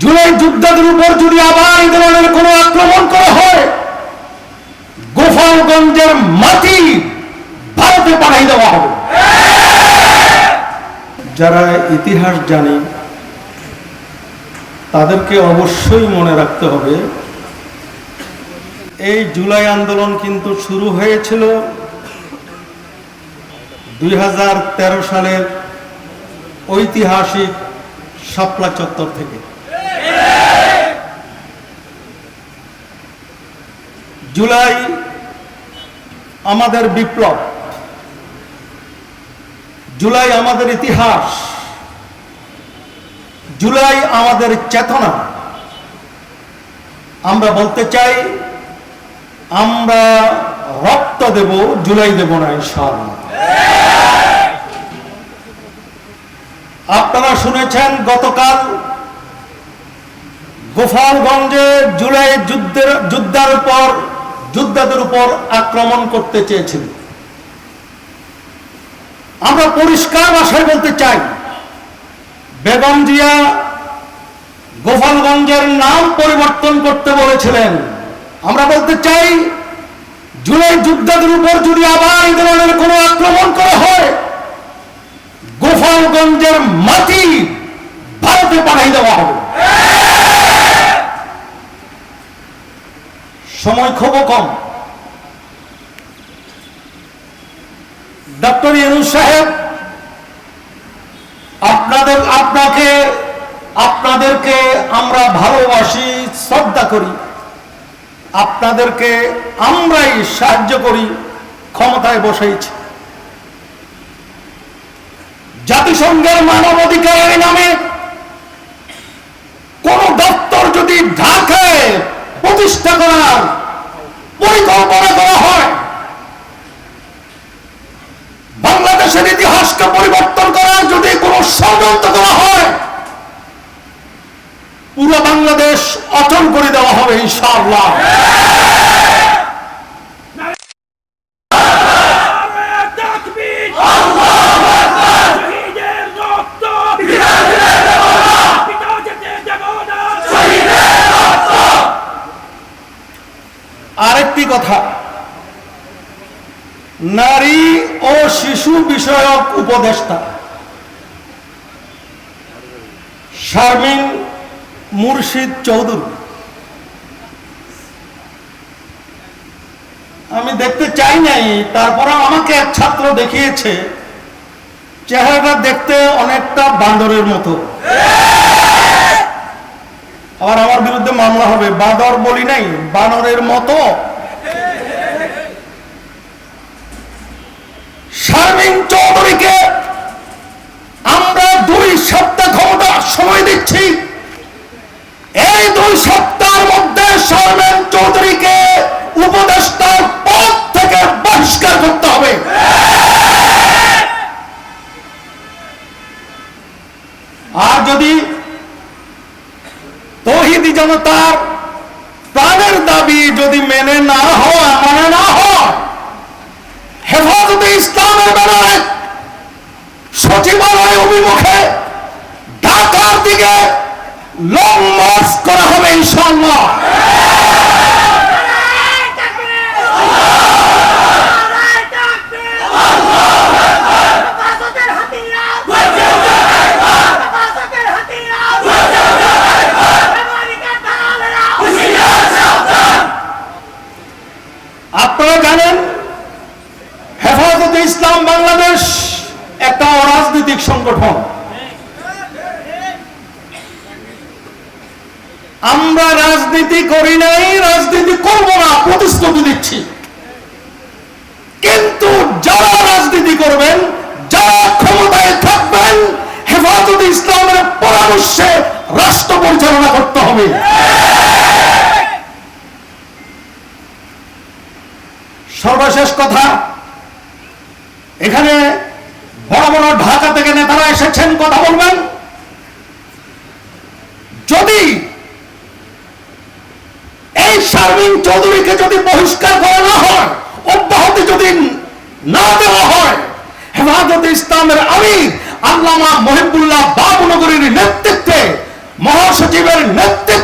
জুলাই যোদ্ধাদের উপর যদি আবার এই ধরনের কোন আক্রমণ করা হয়, গোপালগঞ্জের মাটি ভারতে পাঠাই দেওয়া হবে। যারা ইতিহাস জানি, তাদেরকে অবশ্যই মনে রাখতে হবে, এই জুলাই আন্দোলন কিন্তু শুরু হয়েছিল দুই হাজার তেরো সালের ঐতিহাসিক শাপলা চত্বর থেকে। জুলাই আমাদের বিপ্লব। জুলাই আমাদের ইতিহাস। জুলাই আমাদের চেতনা। আমরা বলতে চাই, আমরা রক্ত দেব, জুলাই দেব না ইনশাআল্লাহ। আপনারা শুনেছেন গতকাল গোপালগঞ্জে জুলাই যুদ্ধের, যুদ্ধার উপর যোদ্ধাদের উপর আক্রমণ করতে চেয়েছিল। আমরা পরিষ্কার ভাষায় বলতে চাই, বেগম জিয়া গোপালগঞ্জের নাম পরিবর্তন করতে বলেছিলেন। আমরা বলতে চাই, জুলাই যোদ্ধাদের উপর যদি আবার এই ধরনের কোনো আক্রমণ করা হয়, গোপালগঞ্জের মাটি ভারতে পাঠাই দেওয়া হবে। সময় খুব কম। ডক্টর ইনু সাহেব, আপনাদের, আপনাকে, আপনাদেরকে আমরা ভালোবাসি, শ্রদ্ধা করি। আপনাদেরকে আমরাই সাহায্য করি, ক্ষমতায় বসেছি জাতিসংঘের মানবাধিকারের নামে কোন দপ্তর যদি ঢাকায় প্রতিষ্ঠা করার পরিকল্পনা করা হয়। বাংলাদেশের ইতিহাসকে পরিবর্তন করার যদি কোন ষড়যন্ত্র করা হয়, পুরো বাংলাদেশ অচল করে দেওয়া হবে ইনশাআল্লাহ তাকবীর শহীদের রক্ত পিতা যেতে দেব না আরেকটি কথা নারী ও শিশু বিষয়ক উপদেষ্টা। শারমিন মুর্শিদ চৌধুরী। আমি দেখতে চাই নাই তারপরে আমাকে এক ছাত্র দেখিয়েছে, চেহারাটা দেখতে অনেকটা বান্দরের মতো। আবার আমার বিরুদ্ধে মামলা হবে। বাদর বলি নাই, বানরের মতো যদি তহিদি জনতার প্রাণের দাবি যদি মেনে না হয় মানে না হয় হেফাজতে ইসলামের বেলায় সচিবালয় অভিমুখে ঢাকার দিকে লং মার্চ করা হবে ইনশাল্লাহ আপনারা জানেন, হেফাজতে ইসলাম বাংলাদেশ একটা অরাজনৈতিক সংগঠন। আমরা রাজনীতি করি নাই, রাজনীতি করব না, প্রতিশ্রুতি দিচ্ছি। কিন্তু যারা রাজনীতি করবেন, যারা ক্ষমতায় থাকবেন, হেফাজতে ইসলামের পরামর্শে রাষ্ট্র পরিচালনা করতে হবে। এসেছেন কথা বলবেন? যদি এই শারমিন চৌধুরীকে যদি বহিষ্কার করা না হয়, অব্যাহতি যদি না দেওয়া হয়, হেফাজতে ইসলামের আমির আল্লামা মহিবুল্লাহ বাবুনগরীর নেতৃত্বে মহাসচিবের নেতৃত্বে